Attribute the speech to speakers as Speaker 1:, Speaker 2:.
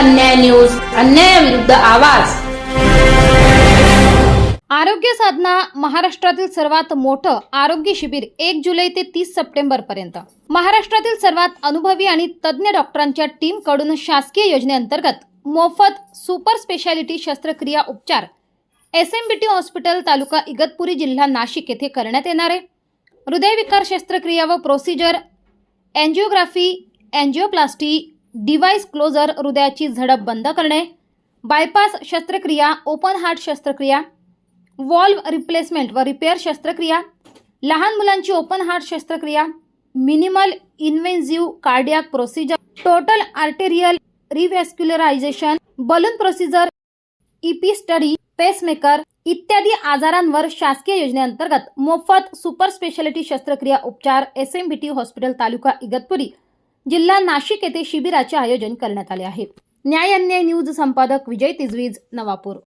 Speaker 1: अन्याय न्यूज अन्यायाविरुद्ध आवाज.
Speaker 2: आरोग्य साधना महाराष्ट्रातील सर्वात मोठं आरोग्य शिबिर एक जुलै ते तीस सप्टेंबर पर्यंत. महाराष्ट्रातील सर्वात अनुभवी आणि तज्ज्ञ डॉक्टरांच्या टीमकडून शासकीय योजनेअंतर्गत मोफत सुपर स्पेशालिटी शस्त्रक्रिया उपचार. S M B T hospital taluka Igatpuri जिल्हा नाशिक येथे करण्यात येणार आहे. हृदयविकार शस्त्रक्रिया व procedure angiography angioplasty device closure हृदयाची झडप बंद करणे बायपास शस्त्रक्रिया ओपन हार्ट शस्त्रक्रिया वॉल्व रिप्लेसमेंट व रिपेअर शस्त्रक्रिया लहान मुलांची ओपन हार्ट शस्त्रक्रिया minimal invasive cardiac procedure total arterial revascularisation balloon procedure EP study pacemaker इत्यादी आजारांवर शासकीय योजनेअंतर्गत मोफत सुपर स्पेशालिटी शस्त्रक्रिया उपचार S M B T hospital taluka Igatpuri. जिल्हा नाशिक येथे शिबिराचे आयोजन करण्यात आले आहे. न्याय अन्याय न्यूज संपादक विजय तिजवीज नवापूर.